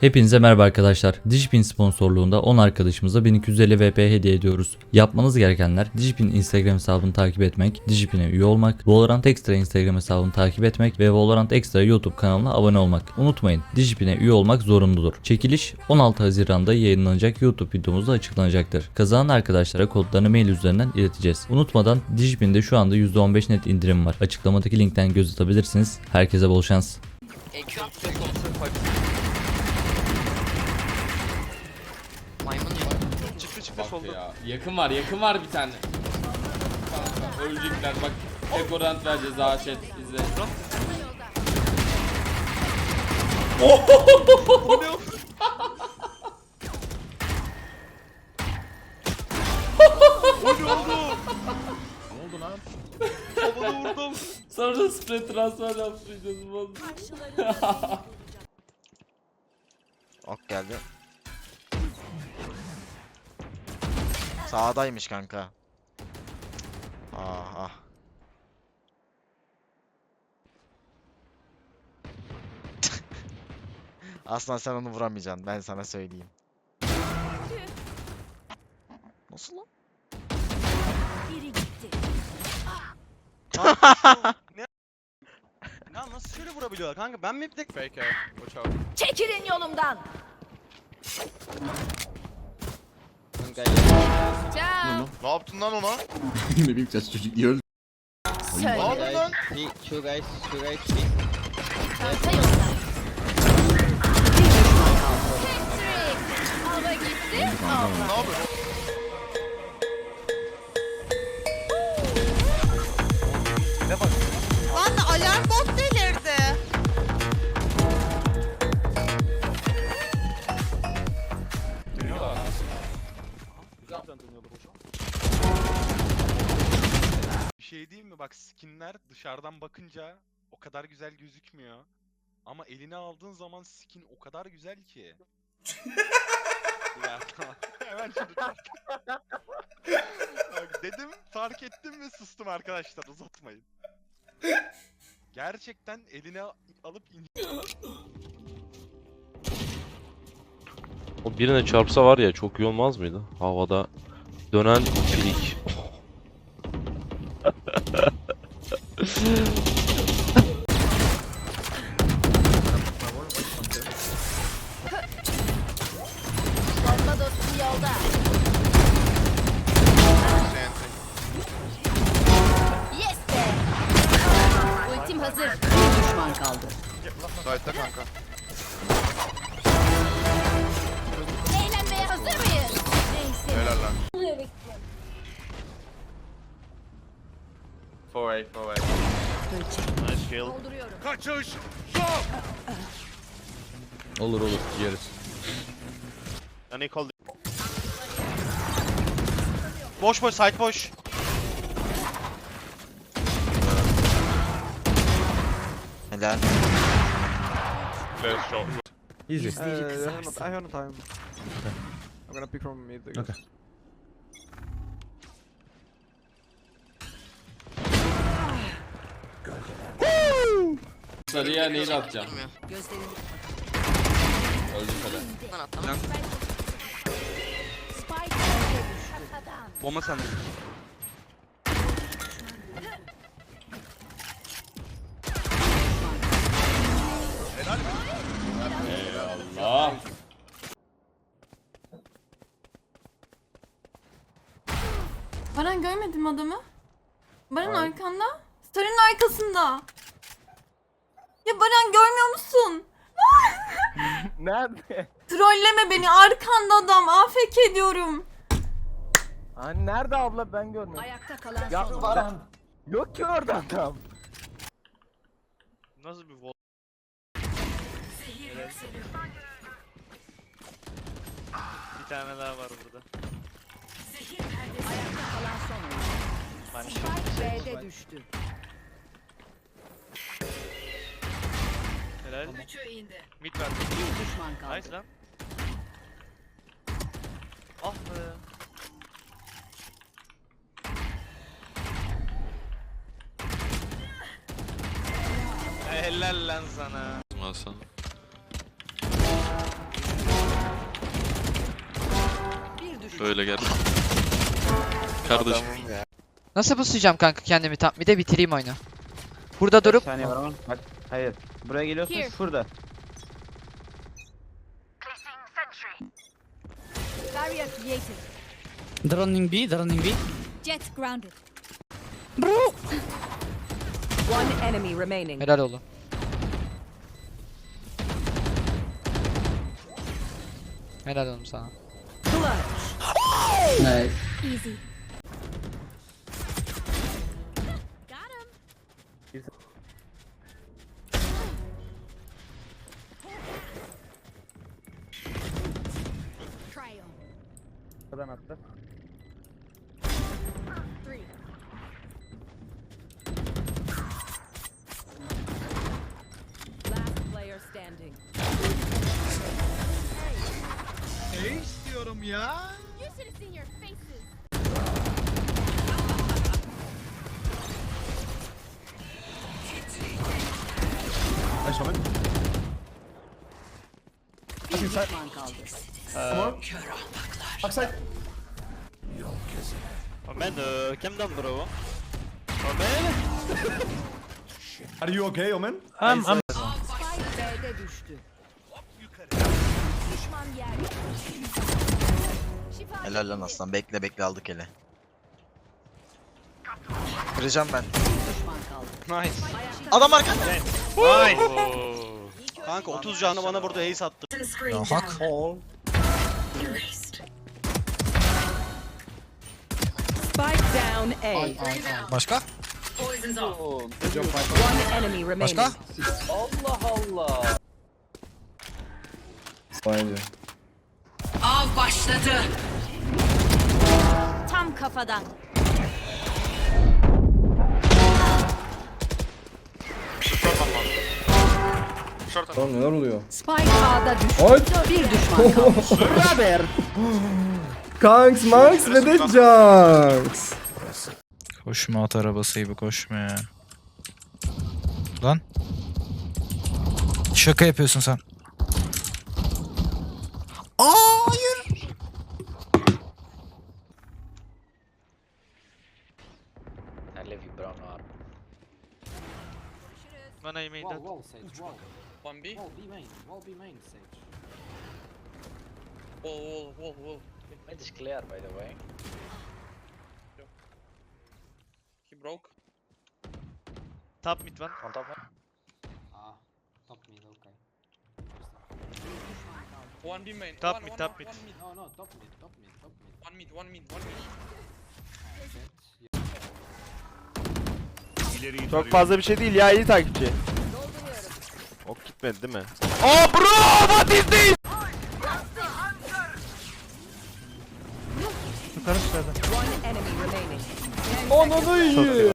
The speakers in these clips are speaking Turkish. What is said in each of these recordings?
Hepinize merhaba arkadaşlar. Digipin sponsorluğunda 10 arkadaşımıza 1250 VP hediye ediyoruz. Yapmanız gerekenler Digipin Instagram hesabını takip etmek, Digipin'e üye olmak, Valorant Extra Instagram hesabını takip etmek ve Valorant Extra YouTube kanalına abone olmak. Unutmayın Digipin'e üye olmak zorunludur. Çekiliş 16 Haziran'da yayınlanacak YouTube videomuzda açıklanacaktır. Kazanan arkadaşlara kodlarını mail üzerinden ileteceğiz. Unutmadan Digipin'de şu anda %15 net indirim var. Açıklamadaki linkten göz atabilirsiniz. Herkese bol şans. EQ Çıktı çıktı Bak solda. ya. Yakın var, yakın var bir tane. Kanka, ölecekler bak. Dekorant vereceğiz ha chat izle. Havada vurdum. Sonra spray transfer yapmayacağız bu. Ok geldi. Sağdaymış kanka. Ah ah. Aslan sen onu vuramayacaksın ben sana söyleyeyim. Nasıl lan? Ya nasıl şöyle vurabiliyorlar kanka? Ben mi bir tek fake Watch out. Çekilin yolumdan. Ciao. Ne yaptın lan ona? ne bileyim ses çocuk niye öldü? Ne Söyle. yaptın lan? Two guys, two guys, Çanta yolda. Patrick. Hava gitti. Ne yapıyorsun? Bak skinler dışarıdan bakınca o kadar güzel gözükmüyor. Ama eline aldığın zaman skin o kadar güzel ki. ya tamam. Hemen şunu Bak dedim, fark ettim ve sustum arkadaşlar. Uzatmayın. Gerçekten eline alıp in O birine çarpsa var ya çok iyi olmaz mıydı? Havada dönen filik. Bomba dostum yolda. Yes be. Ultim hazır. Bir düşman kaldı. Side'da kanka. Eğlenmeye hazır mıyız? Neyse. Helal lan. 4A, 4A. Nice kill. Kaçış! Olur olur yeriz. Boş boş, side boş. Helal. Easy. I have no time. I'm gonna pick from mid. Okay. Sarıya neyi atacağım? Durmuyor. Öldü kadar. Lan atlama. Spike Bomba sende. Allah. Baran görmedim adamı. Baran arkanda. Starın arkasında. Ya Baran görmüyor musun? Nerede? Trolleme beni arkanda adam. AFK ediyorum. Hani nerede abla ben görmüyorum. Ayakta kalan Ya son. var. Yok ki orada adam. Nasıl bir vol? Bir tane daha var burada. Ayakta kalan son. oyuncu. Spike B'de düştü. Helal. Mid var. Bir düşman kaldı. Nice lan. Ah be. Helal lan sana. Bir düşman. Öyle gel. Kardeşim. Nasıl buslayacağım kanka kendimi tam bir de bitireyim oyunu. Burada durup saniye var ama. Hayır. Buraya geliyorsun Here. şurada. Barrier created. Droning B, droning B. Jet grounded. One enemy remaining. Helal oğlum. Helal oğlum sana. Clutch. Easy. Try Buradan attı. Three. Last player standing. Ne istiyorum ya? You should have seen your faces. Düşman kaldı. Omen, kim done bro? Are you okay, Omen? Spike B'de düştü. Düşman yerde. Şifa Helal lan aslan. Bekle bekle aldık ele. Kıracağım ben. düşman kaldı. Nice. Adam arkanda. Kanka 30 canı bana burada ace attı. Spike down A. Başka? One enemy remaining. Av başladı. Tam kafadan. Lan neler oluyor? Spike A'da düştü. Bir düşman kaldı. Kanks, Max ve de Junks. Koşma at arabası gibi koşma ya. Lan. Şaka yapıyorsun sen. I love you bro. When I made that. One B. Wall B main. Wall B main stage. Wall wall wall wall. İs clear by the way. He broke. Top mid one. On top. Ah, top mid okay. One B main. Top one, mid, one, top one, mid. One mid. No no top mid top mid top mid. One mid one mid one mid. Çok fazla bir şey değil ya iyi takipçi. Ok gitmedi değil mi? Yukarı çıkardı. One enemy remaining. Ananı iyi.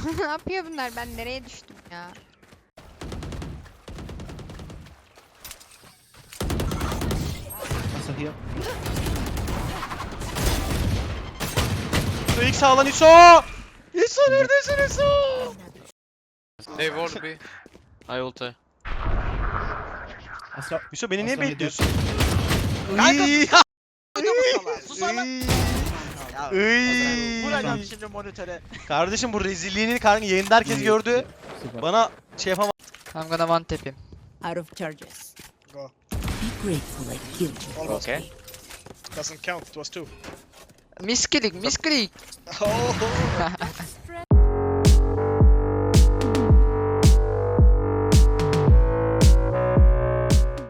Ne yapıyor bunlar? Ben nereye düştüm ya? Nasıl heal? Şu ilk sağlan ISO! ISO neredesin ISO? Hey wall B. I ulti. ISO beni niye bekliyorsun? Kanka, Sus ama. Vuracağım şimdi monitöre. Kardeşim bu rezilliğini kanka yayında herkes gördü. Bana şey yapamam. I'm gonna one tap him. Out of charges. Go. Be grateful I killed you. Okay. Doesn't count, it was two. Misklik misklik.